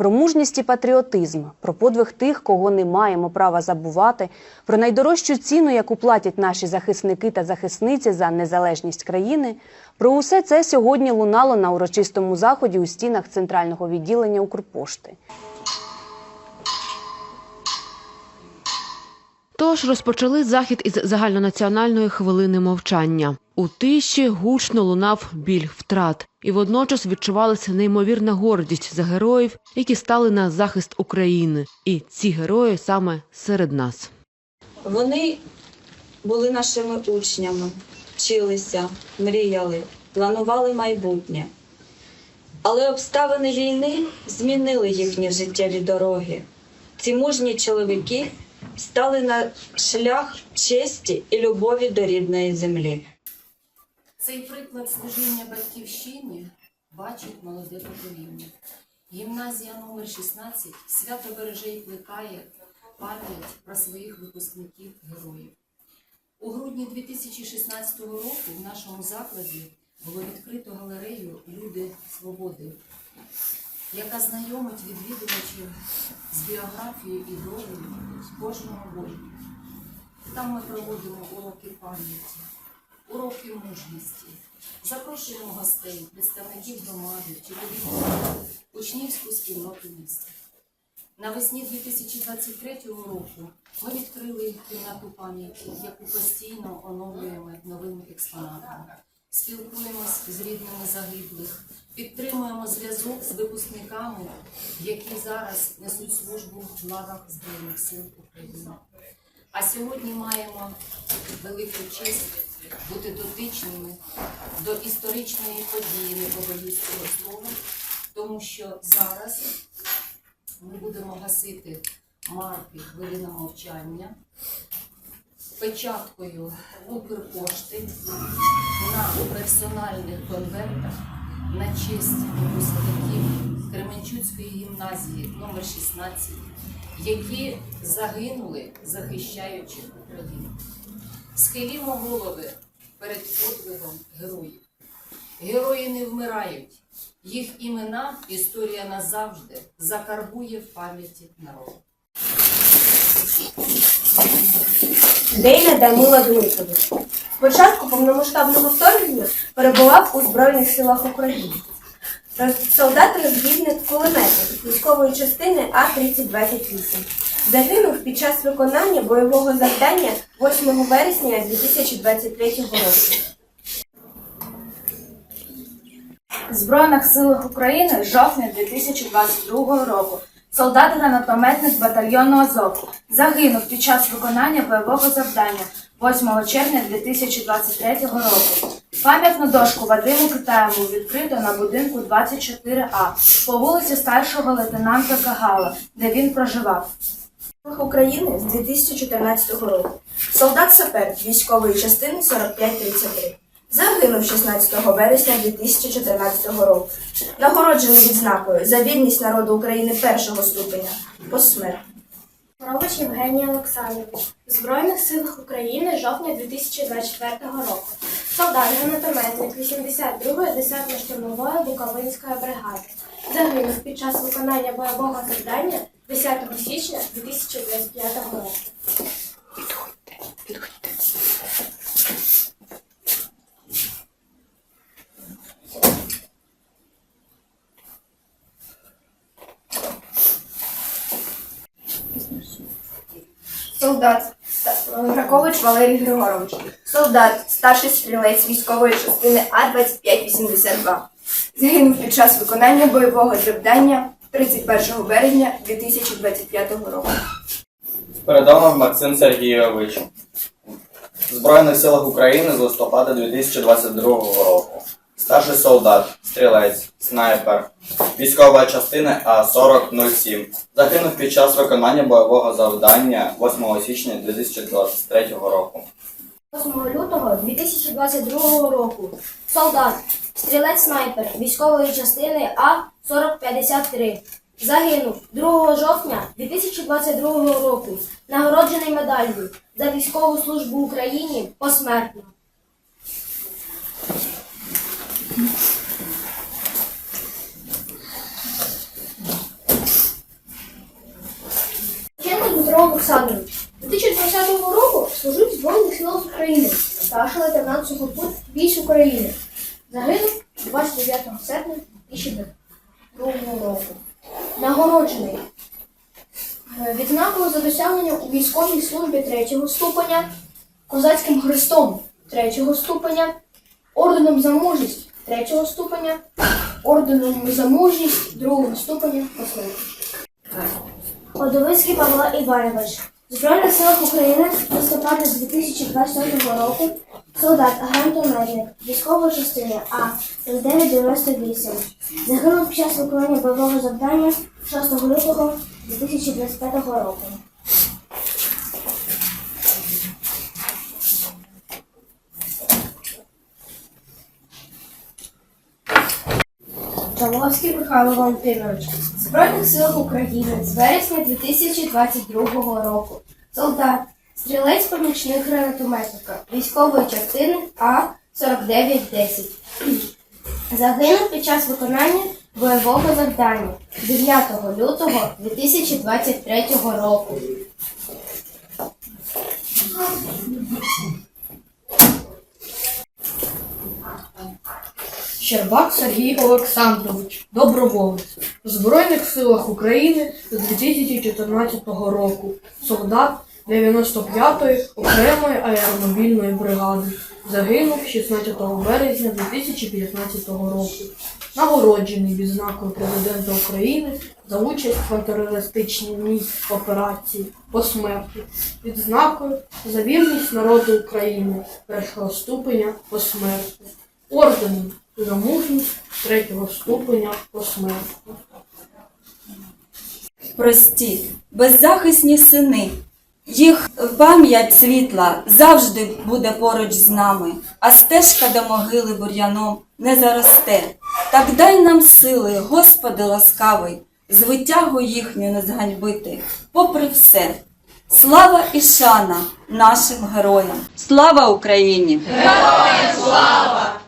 про мужність і патріотизм, про подвиг тих, кого не маємо права забувати, про найдорожчу ціну, яку платять наші захисники та захисниці за незалежність країни. Про усе це сьогодні лунало на урочистому заході у стінах центрального відділення Укрпошти. Тож розпочали захід із загальнонаціональної хвилини мовчання. У тиші гучно лунав біль втрат, і водночас відчувалася неймовірна гордість за героїв, які стали на захист України. І ці герої саме серед нас. Вони були нашими учнями, вчилися, мріяли, планували майбутнє. Але обставини війни змінили їхні життєві дороги. Ці мужні чоловіки стали на шлях честі і любові до рідної землі. Цей приклад служіння батьківщині бачить молоде покоління. Гімназія номер 16 свято береже і плекає пам'ять про своїх випускників героїв. У грудні 2016 року в нашому закладі було відкрито галерею Люди Свободи, яка знайомить відвідувачів з біографією і долею кожного воїна. Там ми проводимо уроки пам'яті, уроки мужності. Запрошуємо гостей, представників громади, вчителів, учнівську спільноту міста. Навесні 2023 року ми відкрили кімнату пам'яті, яку постійно оновлюємо новими експонатами. Спілкуємось з рідними загиблих, підтримуємо зв'язок з випускниками, які зараз несуть службу в лавах Збройних сил України. А сьогодні маємо велику честь бути дотичними до історичної події, не побоюсь слова, тому що зараз ми будемо гасити марки хвилина мовчання печаткою Укрпошти на персональних конвертах на честь випускників Кременчуцької гімназії номер 16 які загинули, захищаючи Україну. Схилімо голови перед подвигом героїв. Герої не вмирають. Їх імена історія назавжди закарбує в пам'яті народу. Дейна Данила Дмитрович. Спочатку повномасштабного вторгнення перебував у Збройних силах України. Солдат-розвідник кулеметник військової частини А-3028. Загинув під час виконання бойового завдання 8 вересня 2023 року. В Збройних силах України жовтня 2022 року. Солдат гранатометник батальйону Азов загинув під час виконання бойового завдання 8 червня 2023 року. Пам'ятну дошку Вадиму Китаєву відкрито на будинку 24А по вулиці старшого лейтенанта Кагала, де він проживав. України з 2014 року. Солдат-сапер військової частини 4533. Загинув 16 вересня 2014 року. Нагороджений відзнакою за вільність народу України першого ступеня. Посмертно. Корович Євгеній Олександрович. В Збройних силах України жовтня 2024 року. Солдат гранатометник 82-ї десантно-штурмової Буковинської бригади. Загинув під час виконання бойового завдання 10 січня 2025 року. Солдат Гракович Валерій Григорович. Солдат, старший стрілець військової частини А-2582. Загинув під час виконання бойового завдання 31 березня 2025 року. Передомов Максим Сергійович. В Збройних силах України з листопада 2022 року. Старший солдат, стрілець, снайпер, військова частина А4007. Загинув під час виконання бойового завдання 8 січня 2023 року. 8 лютого 2022 року. Солдат, стрілець снайпер військової частини А-4053. Загинув 2 жовтня 2022 року. Нагороджений медаллю за військову службу Україні посмертно. Дмитро Олександрович. 2020 року служив в Збройних силах України, старший лейтенант сухопут військ України. Загинув 29 серпня 2002 року. Нагороджений е, відзнакою за досягнення у військовій службі третього ступеня, козацьким хрестом третього ступеня, орденом за мужність третього ступеня, орденом за мужність другого ступеня посмертно. Одовицький Павло Іванович. Збройних силах України листопада 2022 року солдат, гранатометник, військової частини А 998. Загинув під час виконання бойового завдання 6 лютого 2025 року. Павловський Михайло Валентинович. Збройних силах України з вересня 2022 року. Солдат, стрілець помічник гранатометника військової частини А-4910. Загинув під час виконання бойового завдання 9 лютого 2023 року. Щербак Сергій Олександрович, доброволець у Збройних силах України з 2014 року, солдат 95-ї окремої аеромобільної бригади. Загинув 16 березня 2015 року. Нагороджений відзнакою президента України за участь в антитерористичній операції посмертно, відзнакою за вірність народу України першого ступеня посмертно, орденом за мужність третього ступеня посмертно. прості, беззахисні сини. Їх пам'ять світла завжди буде поруч з нами, а стежка до могили бур'яном не заросте. Так дай нам сили, Господи ласкавий, звитягу їхню не зганьбити, попри все. Слава і шана нашим героям! Слава Україні! Героям слава!